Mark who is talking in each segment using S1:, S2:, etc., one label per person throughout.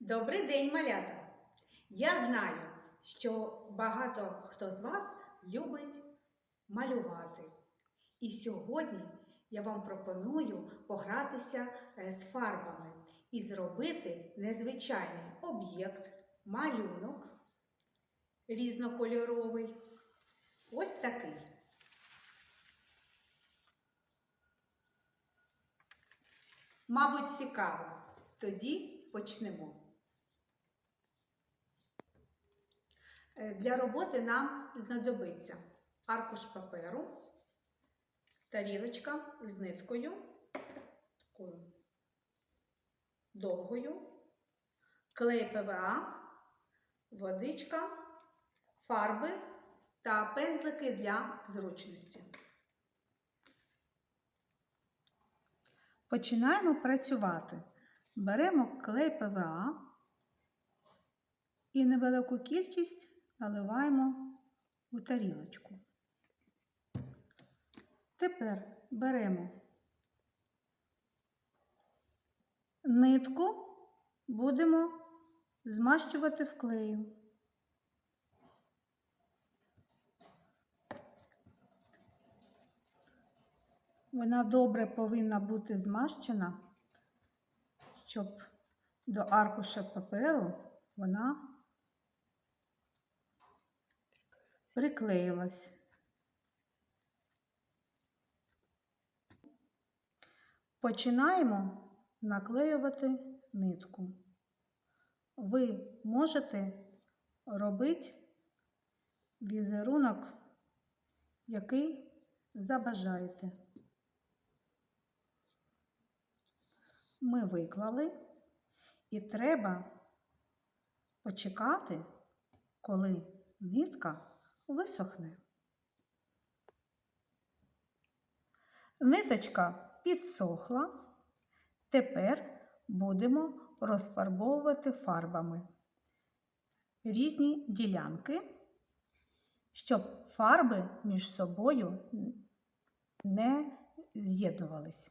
S1: Добрий день, малята! Я знаю, що багато хто з вас любить малювати. І сьогодні я вам пропоную погратися е, з фарбами і зробити незвичайний об'єкт, малюнок різнокольоровий. Ось такий. Мабуть, цікаво. Тоді почнемо. Для роботи нам знадобиться аркуш паперу, тарілочка з ниткою, такою довгою, клей ПВА, водичка, фарби та пензлики для зручності. Починаємо працювати. Беремо клей ПВА і невелику кількість наливаємо у тарілочку. Тепер беремо нитку, будемо змащувати в клею. Вона добре повинна бути змащена, щоб до аркуша паперу вона приклеїлась. Починаємо наклеювати нитку. Ви можете робити візерунок, який забажаєте. Ми виклали і треба почекати, коли нитка висохне. Ниточка підсохла. Тепер будемо розфарбовувати фарбами різні ділянки, щоб фарби між собою не з'єднувались.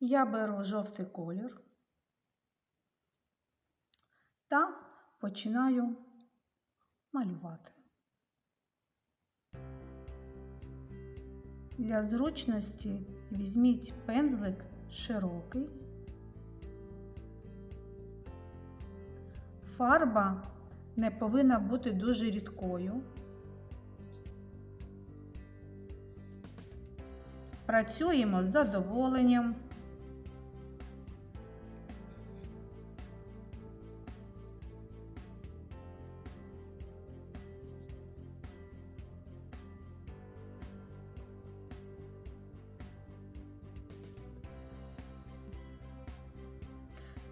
S1: Я беру жовтий колір та починаю малювати. Для зручності візьміть пензлик широкий. Фарба не повинна бути дуже рідкою. Працюємо з задоволенням.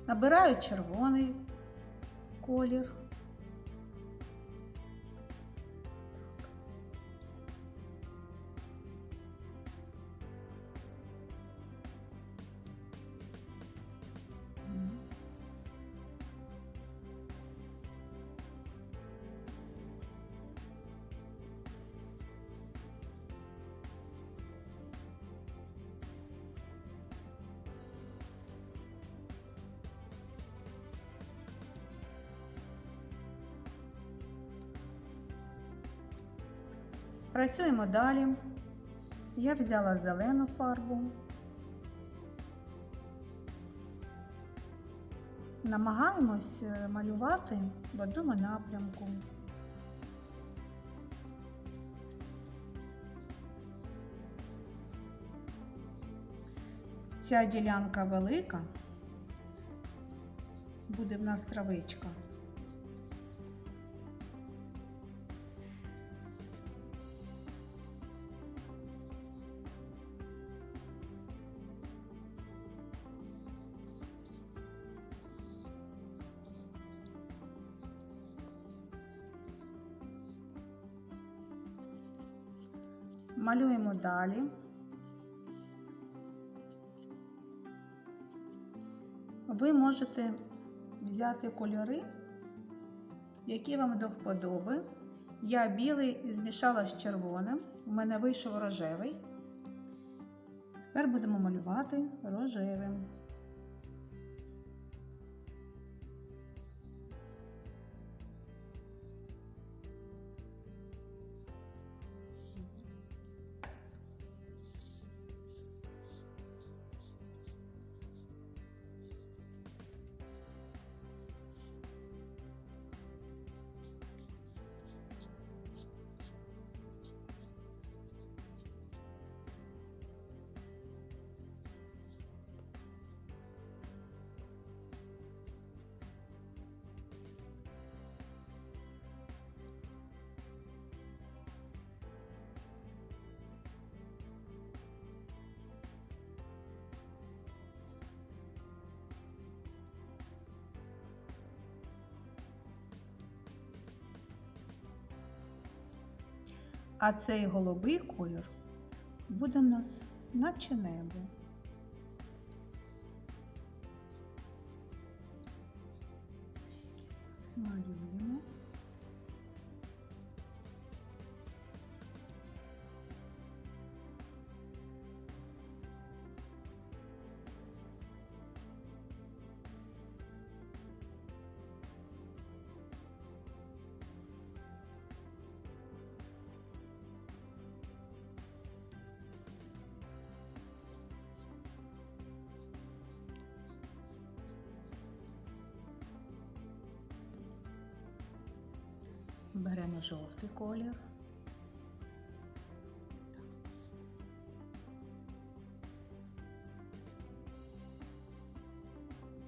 S1: Набираю червоний колір. Працюємо далі. Я взяла зелену фарбу. Намагаємось е, малювати в одному напрямку. Ця ділянка велика, буде в нас травичка. Малюємо далі. Ви можете взяти кольори, які вам до вподоби. Я білий змішала з червоним, у мене вийшов рожевий. Тепер будемо малювати рожевим. А цей голубий колір буде в нас наче небо. Малюємо. Беремо жовтий колір.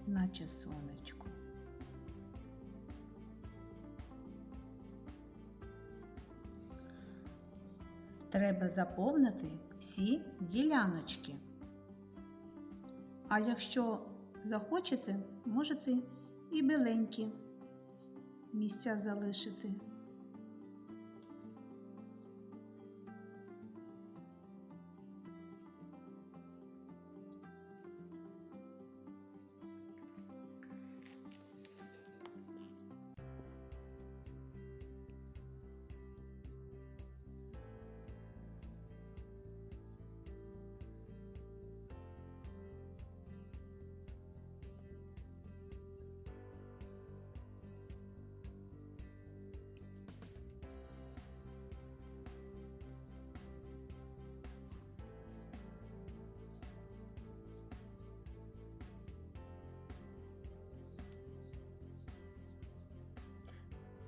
S1: Наче сонечко. Треба заповнити всі діляночки. А якщо захочете, можете і біленькі місця залишити.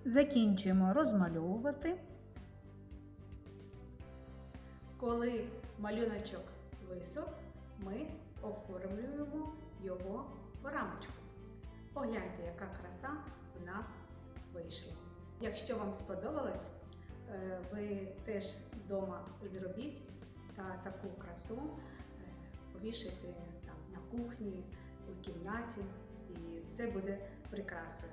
S1: Закінчуємо розмальовувати. Коли малюночок висох, ми оформлюємо його в рамочку. Погляньте, яка краса в нас вийшла. Якщо вам сподобалось, е, ви теж вдома зробіть та таку красу е, повішайте там на кухні, у кімнаті, і це буде прикрасою.